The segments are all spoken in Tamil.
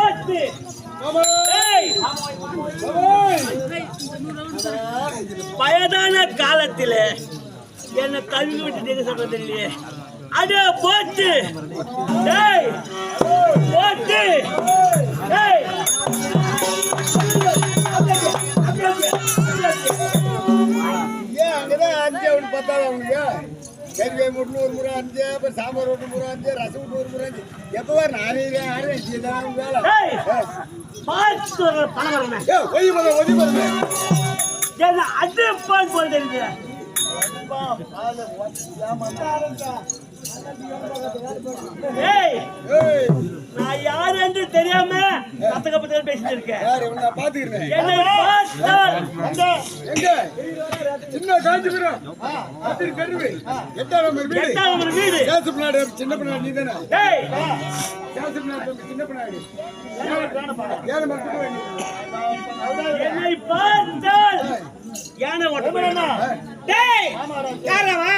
ஐயா வயதான காலத்தில் என்ன தள்ளி விட்டு சொல்றது இல்லையே. அட போட்டு. டேய். போட்டு. ஏன் அங்கதான் அஞ்சு அவனுக்கு பத்தாது அவனுக்கு? கறிக்காய் மூட்டில் ஒரு முறை அஞ்சு அப்புறம் சாம்பார் ஒரு முறை அஞ்சு ரசம் விட்டு ஒரு முறை அஞ்சு. எப்போ வர நானே ஆறு அஞ்சு தான் வேலை பணம் வரணும் அது பால் போல் ஏய் நான் யார் என்று தெரியாம பத்தக்க பேசிட்டு இருக்கேன் சின்ன காஞ்சிபுரம். எட்டாம் வீடு. சின்ன பின்னாடி நீ தானே? சின்ன பின்னாடி. என்னை பார்த்தால் யானை ஓட்ட டேய் யாரவா?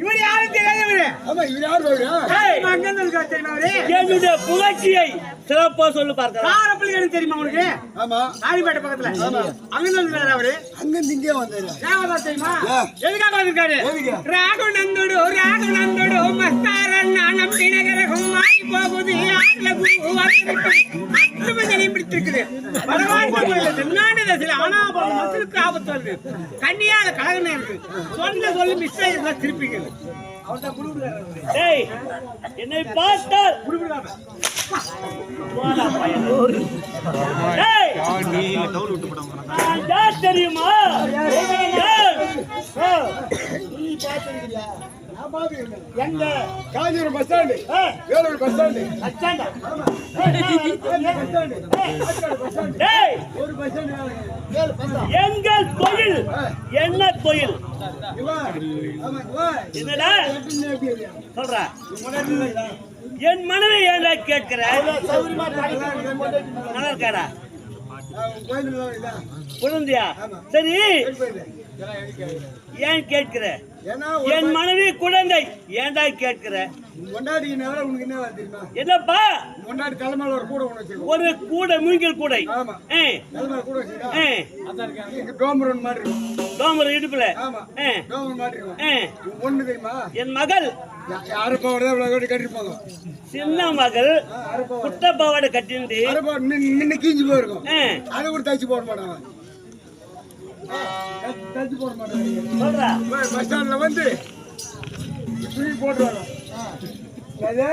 இவர் யாரும் தெரியாதவரு ஆமா இவர் யார் பாருங்க டேய் என்னுடைய புகழ்ச்சியை சிறப்பா சொல்லு பார்க்கலாம். காரப்பள்ளி எனக்கு தெரியுமா உனக்கு? ஆமா. ராணிப்பேட்டை பக்கத்துல. அங்க இருந்து அவரு. அங்க இங்கே வந்தாரு. தெரியுமா. எதுக்காக வந்திருக்காரு? ராகுநந்தோடு ராகுநந்தோடு மஸ்தாரன் நம்பி நகரகம் மாறி போகுது. குரு அஷ்டமஞ்சனை பிடித்திருக்குது பகவான் கோயில தென்னாண்டு தசையில் ஆனா போன மக்களுக்கு ஆபத்து வருது. கண்ணியால கழகமே இருக்கு. சொல்ல சொல்லி மிஸ் ஆயிருந்தா திருப்பிக்கிறது டேய் என்னை பார்த்தால் போடா பையன். டேய் நான் யார் தெரியுமா? எங்க? Kanchipuram bus stand. Vellore bus stand. அச்சாண்டா. Bus stand. டேய் ஒரு பஸ் ஸ்டாண்டு. எங்கள் தொழில் என்ன தொழில் என்னடா? சொல்ற. என் மனைவி ஏன்டா கேட்கிற? நல்லா இருக்காடா. குழந்தையா? சரி. ஏன் கேட்கிற? என் மனைவி ஏன்டா கேட்கிற? கொண்டாடி உனக்கு என்ன தெரியுமா? என்னப்பா? கொண்டாடி தலைமையில ஒரு கூட ஒன்று வச்சிருக்கோம் ஒரு கூடை மூங்கில் கூடை. ஆமா. தலைமையில கூட மாதிரி இருக்கும். இடுப்புல. ஆமா. ஏ, டோம்பர் மாதிரி இருக்கும். ஒண்ணு தெரியுமா? என் மகள். சின்ன மகள். குட்ட பாவாடை கட்டிண்டு அரைப்பா நின்று கீஞ்சி போயிருக்கும். அதை கூட தச்சு போட மாட்டாங்க தச்சு- தச்சு போட மாட்டாங்க சொல்றா. பஸ் ஸ்டாண்ட்ல வந்து துணி போட்டு வரோம் அது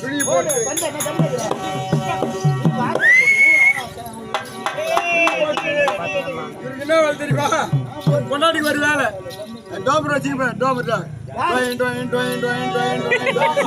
துணி போட்டு. இவருக்கு என்ன வேலை தெரியுமா? கொண்டாடிக்கு ஒரு வேலை. டோபர் வச்சுக்க டோபர் தான் டொயின், டொயின், டொயின், டொயின், டொயின், டொயின்.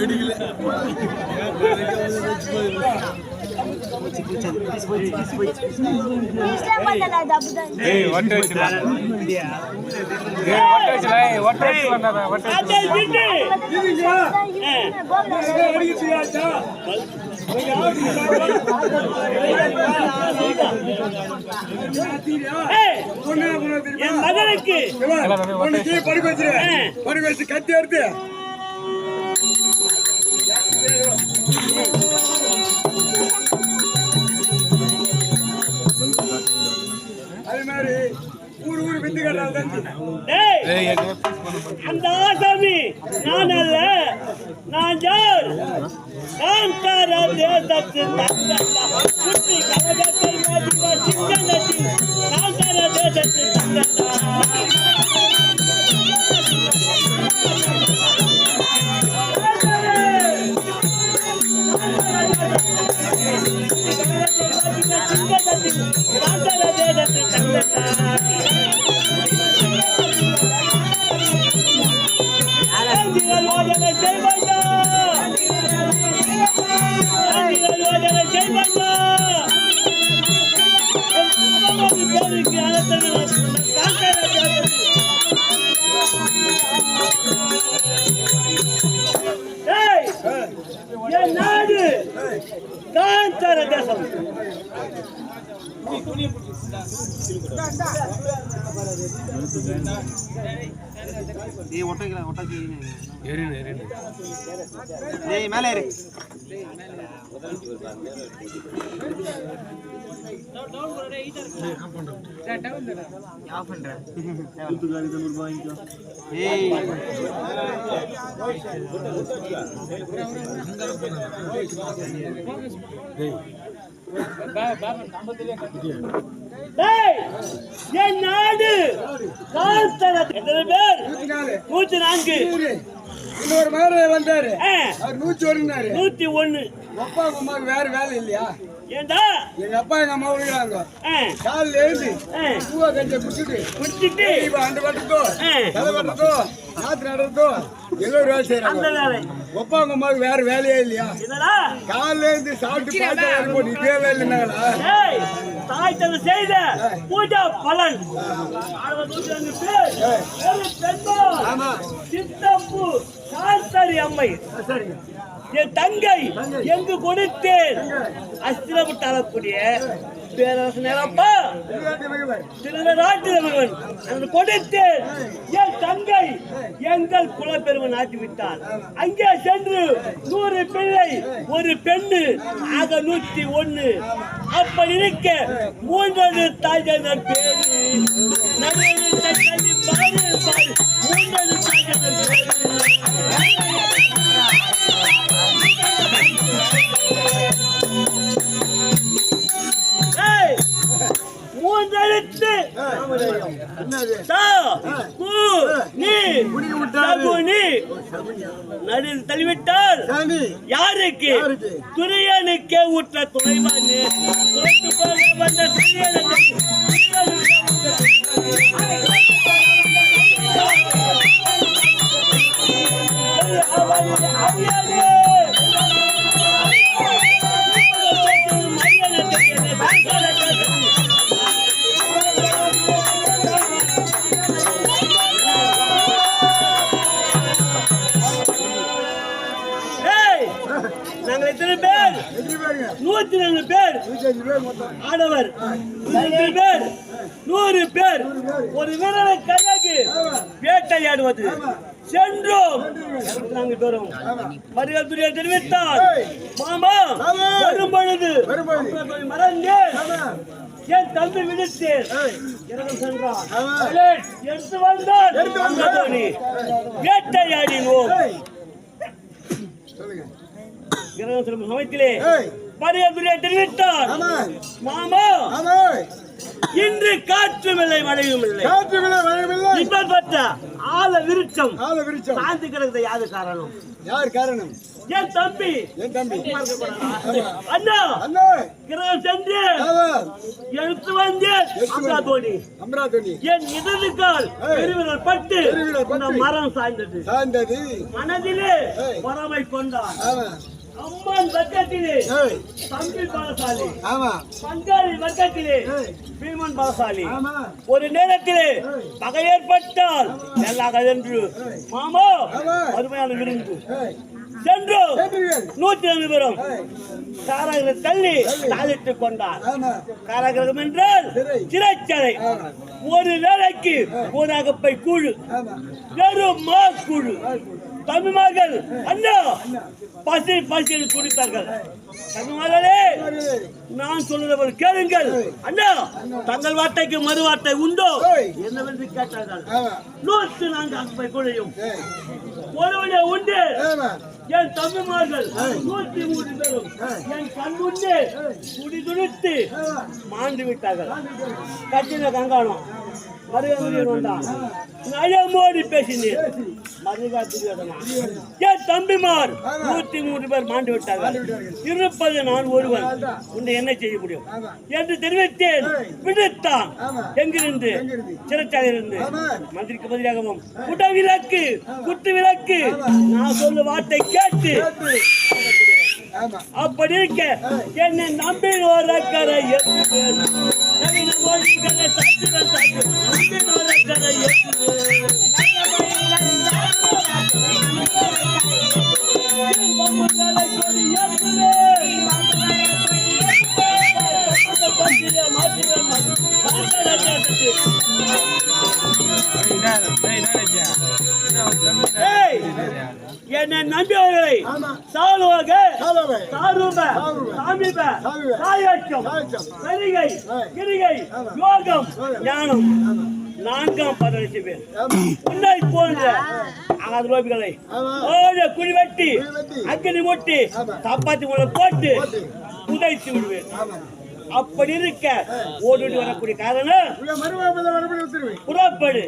வெடிக்கல என் மகனுக்கு படிப்பு படிப்பு கத்தி எடுத்து அந்த ஆசாமி நான் அல்ல நான் யார் நான் தாரா தேசத்து தங்கல்லா குட்டி ಕಾಂತಾರ ದೇಶ காந்தார தேசம் ஏய், என் நாடு! காந்தார எத்தனை பேர் நூத்தி நான்கு. இன்னொரு மாதிரி வந்தாரு. அவர் நூற்றி ஒருனாரு நூத்தி ஒண்ணு. அப்பா அம்மாவுக்கு வேற வேலை இல்லையா? ஏண்டா? எங்க அப்பா எங்க அம்மா விழுகிறாங்க காலில் எழுந்து பூவை கஞ்ச குடிச்சிட்டு குடிச்சிட்டு. இப்ப அந்த வட்டத்தோ தலை வட்டத்தோ நாத்து நடத்தோ வேலை அந்த செய்யறாங்க அப்பா அம்மாவுக்கு வேற வேலையே இல்லையா? காலில் இருந்து சாப்பிட்டு பாய்ச்சல் போட்டு இதே வேலை என்னங்களா தாய் தந்தை செய்த பூஜா பலன். ஒரு பெண்மாள் ஆமா. சித்தப்பு சாஸ்தரி அம்மை. என் தங்கை எங்கு கொடுத்தேன்? அஸ்திரப்பட்டு அழக்கூடிய பேரரசு நேரப்பா திருநாட்டு மகன். அந்த கொடுத்தேன். என் தங்கை எங்கள் குலப்பெருமன் ஆட்டி விட்டார் அங்கே சென்று நூறு பிள்ளை ஒரு பெண்ணு ஆக நூத்தி ஒண்ணு அப்படி இருக்க மூன்றாவது தாய்ஜனர் பேரு. மூன்றெழுத்து. என்னது? நீ, சகு, நீ. நடுவில் தள்ளிவிட்டால் யாருக்கு? துரியனுக்கே ஊற்ற துணைவானு. வந்த துரியனுக்கு. எத்தனை பேர். நூத்தி ரெண்டு பேர். ஆடவர். நூறு பேர். நூறு பேர். ஒரு வீரரை கையாகி வேட்டையாடுவது. சென்றோம். துரிய தெரிவித்தார். மாமா. வரும் பொழுது ஆமா என் தம்பி விடுத்தேன் சென்றான். எடுத்து வந்தான். வேட்டையாடினோம். செல்லும் சமயத்திலே மாமா. இன்று காற்றும் இல்லை மழையும் இல்லை. காற்று விலை வரவில்லை இப்ப பெற்ற ஆல விருட்சம் ஆள விரிச்சம் சாந்தி கிடக்குது யாது காரணம்? யார் காரணம்? என் தம்பி. என் தம்பி. அண்ணா. அண்ணா. கிரகம் சென்று எடுத்து வந்து அம்மா தோணி அமராவதி என் இடது கால் பெருவிரல் பட்டு மரம் சாய்ந்தது. சாய்ந்தது. மனதிலே. பொறாமை கொண்டார் ஆமா. அம்மன் வர்க்கத்திலே. தம்பி பலசாலி. ஆமா. பங்காளி வர்க்கத்திலே. பீமன் பலசாலி. ஒரு நேரத்திலே பகை ஏற்பட்டால் எல்லாம் கதன்று மாமா. அருமையான விருந்து. சென்று? நூத்தி ஐந்து பேரும் காராகிற தள்ளி தாளிட்டுக் கொண்டார். காராகிரகம் என்றால் சிறை. சிறைச்சாலை. ஒரு வேலைக்கு ஒரு அகப்பை கூழு. வெறும் மா கூழு. தமிழ்மார்கள் அண்ணா! பசி பசி குடித்தார்கள். தமிழ்மார்களே நான் சொல்லுறவர் கேளுங்கள். அண்ணா தங்கள் வார்த்தைக்கு மறு வார்த்தை உண்டோ. என்னவென்று கேட்டார்கள்? நூற்று நான்கு அகப்பை கூழையும் ஒருவனே உண்டு. என் தம்பிமார்கள் நூற்றி மூன்று பேரும் என் கண் முன்னே துடி துடித்து ஆமா மாண்டு விட்டார்கள். கட்டின கங்காணம் மருகமுடியன் வந்தான் நயமோடி பேசினேன் ஏன் தம்பிமார்? நூத்தி மூன்று பேர் மாண்டு விட்டார்கள். இருப்பது நான் ஒருவன். உன்னை என்ன செய்ய முடியும்? என்று தெரிவித்தேன். விடுத்தான். எங்கிருந்து? எங்கிருந்து? சிறைச்சாலையிலிருந்து. மந்திரிக்கு பதிலாகவும். குட விளக்கு குத்து விளக்கு நான் சொல்ல வார்த்தை கேட்டு. அப்படி இருக்க என்னை நம்பி ஒரு கரை எத்துவேன் சாமீப, சாயச்சம், சரிகை. கிரிகை. யோகம். ஞானம். நான்காம் பதினெட்டு பேர் உன்னை போன்ற அகரோபிகளை ஆமா. ஓட குழி வெட்டி குழி வெட்டி, அக்கினி மூட்டி. சப்பாத்தி உள்ள போட்டு. புதைத்து விடுவேன். அப்படி இருக்க ஓடிட்டு வரக்கூடிய காரணம் புறப்படு.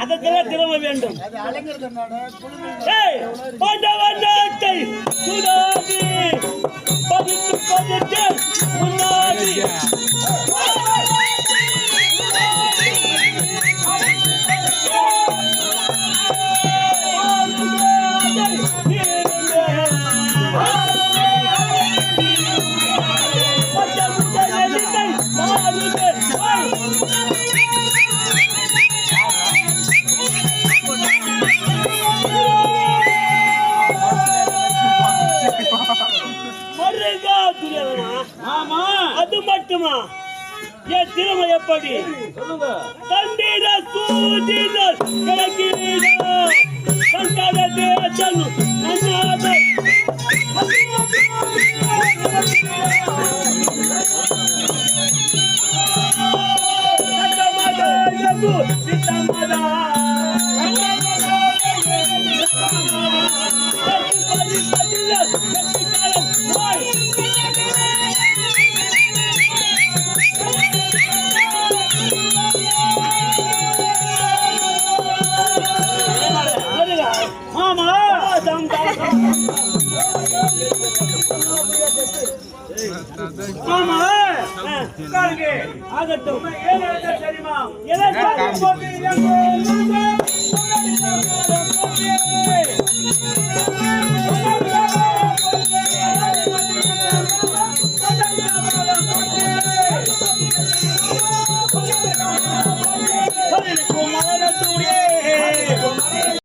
அதற்கெல்லாம் திறமை வேண்டும் அது அலங்கிறது என்னோட குடும்பம் ஏய் பாண்டவன் நாட்டை சுடாதி பதித்து பதித்து முன்னாடி மட்டுமா என் திறமை எப்படி? தண்ணீர சூதினர் கிடக்கிறீரா? சங்கட தேசன் ஆகட்டும். தெரியுமா